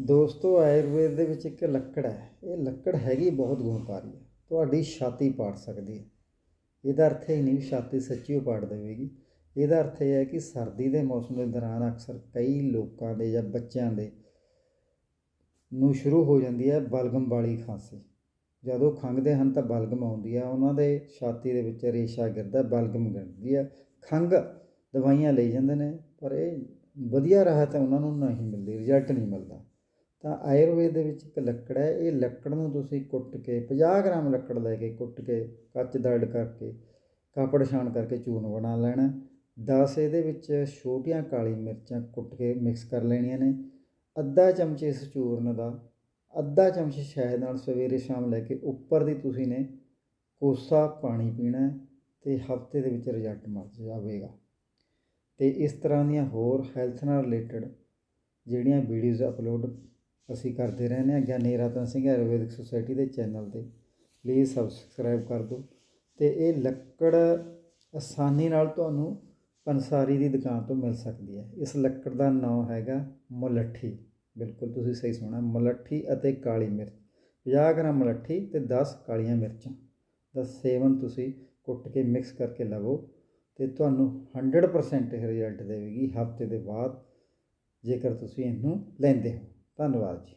ਦੋਸਤੋ, ਆਯੁਰਵੇਦ ਦੇ ਵਿੱਚ ਇੱਕ ਲੱਕੜ ਹੈ। ਇਹ ਲੱਕੜ ਹੈਗੀ ਬਹੁਤ ਗੁਣਕਾਰੀ ਹੈ। ਤੁਹਾਡੀ ਛਾਤੀ ਪਾੜ ਸਕਦੀ ਹੈ। ਇਹਦਾ ਅਰਥ ਇਹ ਨਹੀਂ ਵੀ ਛਾਤੀ ਸੱਚੀ ਓ ਪਾੜ ਦੇਵੇਗੀ। ਇਹਦਾ ਅਰਥ ਇਹ ਹੈ ਕਿ ਸਰਦੀ ਦੇ ਮੌਸਮ ਦੇ ਦੌਰਾਨ ਅਕਸਰ ਕਈ ਲੋਕਾਂ ਦੇ ਜਾਂ ਬੱਚਿਆਂ ਦੇ ਨੂੰ ਸ਼ੁਰੂ ਹੋ ਜਾਂਦੀ ਹੈ ਬਲਗਮ ਵਾਲੀ ਖਾਂਸੀ। ਜਦੋਂ ਖੰਘਦੇ ਹਨ ਤਾਂ ਬਲਗਮ ਆਉਂਦੀ ਆ ਉਹਨਾਂ ਦੇ ਛਾਤੀ ਦੇ ਵਿੱਚ ਰੇਸ਼ਾ ਗਿਰਦਾ, ਬਲਗਮ ਗਿਰਦੀ ਆ ਖੰਘ ਦਵਾਈਆਂ ਲਈ ਜਾਂਦੇ ਨੇ, ਪਰ ਇਹ ਵਧੀਆ ਰਾਹਤ ਉਹਨਾਂ ਨੂੰ ਨਹੀਂ ਮਿਲਦੀ, ਰਿਜ਼ਲਟ ਨਹੀਂ ਮਿਲਦਾ। ਤਾਂ ਆਯੁਰਵੇਦ ਦੇ ਵਿੱਚ ਇੱਕ ਲੱਕੜ ਹੈ, ਇਹ ਲੱਕੜ ਨੂੰ ਤੁਸੀਂ ਕੁੱਟ ਕੇ 50 ਗ੍ਰਾਮ ਲੱਕੜ ਲੈ ਕੇ ਕੁੱਟ ਕੇ ਕੱਚ ਦਰੜ ਕਰਕੇ ਕਾਪੜ ਛਾਣ ਕਰਕੇ ਚੂਰਨ ਬਣਾ ਲੈਣਾ 10 ਇਹਦੇ ਵਿੱਚ ਛੋਟੀਆਂ ਕਾਲੀ ਮਿਰਚਾਂ ਕੁੱਟ ਕੇ ਮਿਕਸ ਕਰ ਲੈਣੀਆਂ ਨੇ। ਅੱਧਾ ਚਮਚ ਇਸ ਚੂਰਨ ਦਾ, ਅੱਧਾ ਚਮਚ ਸ਼ਹਿਦ ਨਾਲ ਸਵੇਰੇ ਸ਼ਾਮ ਲੈ ਕੇ ਉੱਪਰ ਦੀ ਤੁਸੀਂ ਨੇ ਕੋਸਾ ਪਾਣੀ ਪੀਣਾ ਹੈ ਤੇ ਹਫ਼ਤੇ ਦੇ ਵਿੱਚ ਰਿਜ਼ਲਟ ਮਿਲ ਜਾਵੇਗਾ। ਤੇ ਇਸ ਤਰ੍ਹਾਂ ਦੀਆਂ ਹੋਰ ਹੈਲਥ ਨਾਲ ਰਿਲੇਟਡ ਜਿਹੜੀਆਂ ਵੀਡੀਓਜ਼ ਅਪਲੋਡ ਅਸੀਂ ਕਰਦੇ ਰਹਿੰਦੇ ਹਾਂ ਗਿਆਨੀ ਰਤਨ ਸਿੰਘ ਆਯੁਰਵੈਦਿਕ ਸੁਸਾਇਟੀ ਦੇ ਚੈਨਲ ਤੇ। ਪਲੀਜ਼ ਸਬਸਕ੍ਰਾਈਬ ਕਰ ਦਿਓ। ਤੇ ਇਹ ਲੱਕੜ ਆਸਾਨੀ ਨਾਲ ਤੁਹਾਨੂੰ ਪੰਸਾਰੀ ਦੀ ਦੁਕਾਨ ਤੋਂ ਮਿਲ ਸਕਦੀ ਹੈ। ਇਸ ਲੱਕੜ ਦਾ ਨਾਮ ਹੈਗਾ ਮੁਲੱਠੀ। ਬਿਲਕੁਲ ਤੁਸੀਂ ਸਹੀ ਸੁਣਾ ਮੁਲੱਠੀ ਅਤੇ ਕਾਲੀ ਮਿਰਚ। 50 ਗ੍ਰਾਮ ਮਲੱਠੀ ਤੇ 10 ਕਾਲੀਆਂ ਮਿਰਚਾਂ। ਦਾ ਸੇਵਨ ਤੁਸੀਂ ਕੁੱਟ ਕੇ ਮਿਕਸ ਕਰਕੇ ਲਵੋ ਤੇ ਤੁਹਾਨੂੰ 100% ਰਿਜ਼ਲਟ ਦੇਵੇਗੀ ਹਫ਼ਤੇ ਦੇ ਬਾਅਦ। ਜੇਕਰ ਤੁਸੀਂ ਇਹਨੂੰ ਲੈਂਦੇ ਹੋ। ਧੰਨਵਾਦ ਜੀ।